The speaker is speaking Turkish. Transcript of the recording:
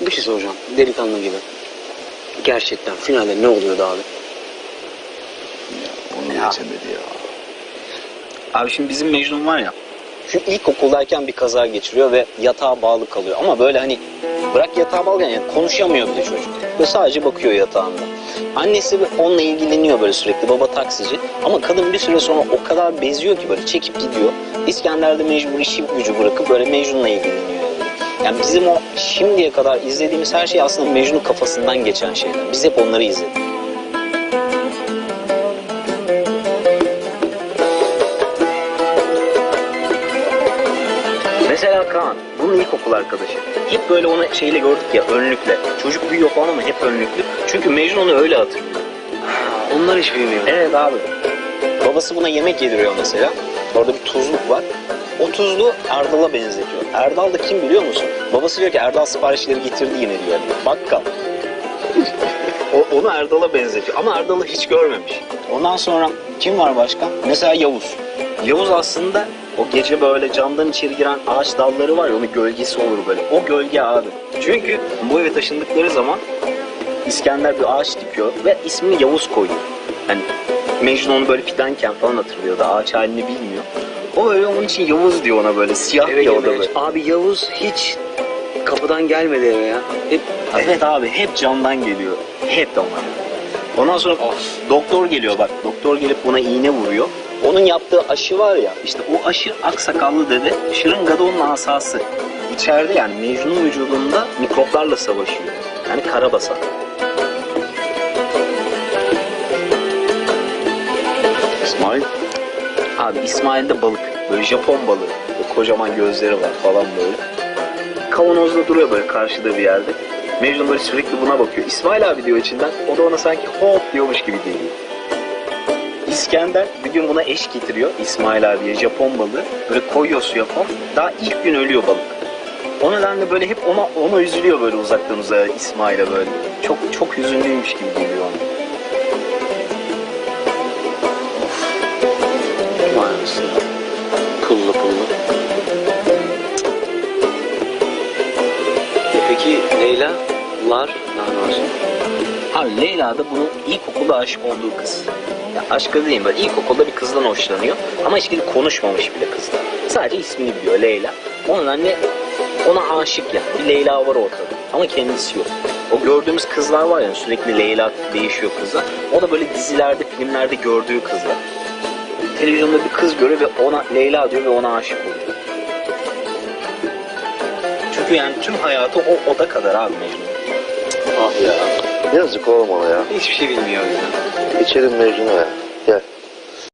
Bir şey soracağım. Delikanlı gibi. Gerçekten finalde ne oluyordu abi? Onu Ya. geçemedi ya. Abi şimdi bizim Mecnun var ya. Şu ilkokuldayken bir kaza geçiriyor ve yatağa bağlı kalıyor. Ama böyle hani bırak yatağa bağlı yani konuşamıyor bile çocuk. Ve sadece bakıyor yatağında. Annesi onunla ilgileniyor böyle sürekli baba taksici. Ama kadın bir süre sonra o kadar beziyor ki böyle çekip gidiyor. İskender de mecbur işi gücü bırakıp böyle Mecnun'la ilgileniyor. Yani bizim o şimdiye kadar izlediğimiz her şey aslında Mecnun kafasından geçen şeyler. Biz hep onları izledik. Mesela Kaan, bunun ilkokul arkadaşı. Hep böyle onu şeyle gördük ya, önlükle. Çocuk büyüyor falan ama hep önlüklü. Çünkü Mecnun onu öyle hatırlıyor. Onlar hiç bilmiyor. Evet abi. Babası buna yemek yediriyor mesela. Orada bir tuzluk var. O tuzlu Erdal'a benzetiyor. Erdal da kim biliyor musun? Babası diyor ki Erdal siparişleri getirdi yine diyor. Bakkal. o, onu Erdal'a benzetiyor ama Erdal'ı hiç görmemiş. Ondan sonra kim var başka? Mesela Yavuz. Yavuz aslında o gece böyle camdan içeri giren ağaç dalları var ya onun gölgesi olur böyle. O gölge abi. Çünkü bu eve taşındıkları zaman İskender bir ağaç dikiyor ve ismini Yavuz koyuyor. Hani Mecnun onu böyle fidanken falan hatırlıyor da ağaç halini bilmiyor. O öyle onun için Yavuz diyor ona böyle siyah Eve ya o da böyle. Abi Yavuz hiç kapıdan gelmedi eve ya. Hep Evet abi hep camdan geliyor. Hep de ona. Ondan sonra doktor geliyor bak. Doktor gelip buna iğne vuruyor. Onun yaptığı aşı var ya işte o aşı aksakallı dede şırıngada onun asası. İçeride yani Mecnun vücudunda mikroplarla savaşıyor. Yani karabasan. İsmail Abi İsmail'de balık. Böyle Japon balığı. Böyle kocaman gözleri var falan böyle. Kavanozda duruyor böyle karşıda bir yerde. Mecnun böyle sürekli buna bakıyor. İsmail abi diyor içinden. O da ona sanki hop diyormuş gibi geliyor. İskender bir gün buna eş getiriyor İsmail abiye Japon balığı. Böyle koyuyor suya falan. Daha ilk gün ölüyor balık. O nedenle böyle hep ona ona üzülüyor böyle uzaktan uzağa İsmail'e böyle. Çok çok hüzünlüymüş gibi geliyor ona. Peki Leyla'lar ne olsun? Abi Leyla da bunun ilkokulda aşık olduğu kız. Ya aşkı değil böyle ilkokulda bir kızdan hoşlanıyor ama hiç gidip konuşmamış bile kızla. Sadece ismini biliyor Leyla. Onun anne ona aşık ya. Bir Leyla var ortada ama kendisi yok. O gördüğümüz kızlar var ya sürekli Leyla değişiyor kızlar. O da böyle dizilerde, filmlerde gördüğü kızlar. Televizyonda bir kız görüyor ve ona Leyla diyor ve ona aşık oluyor. Çünkü yani tüm hayatı o oda kadar abi Mecnun. Ah ya. yazık oğlum ona ya. Hiçbir şey bilmiyor ya. İçelim Mecnun'a ya. Gel.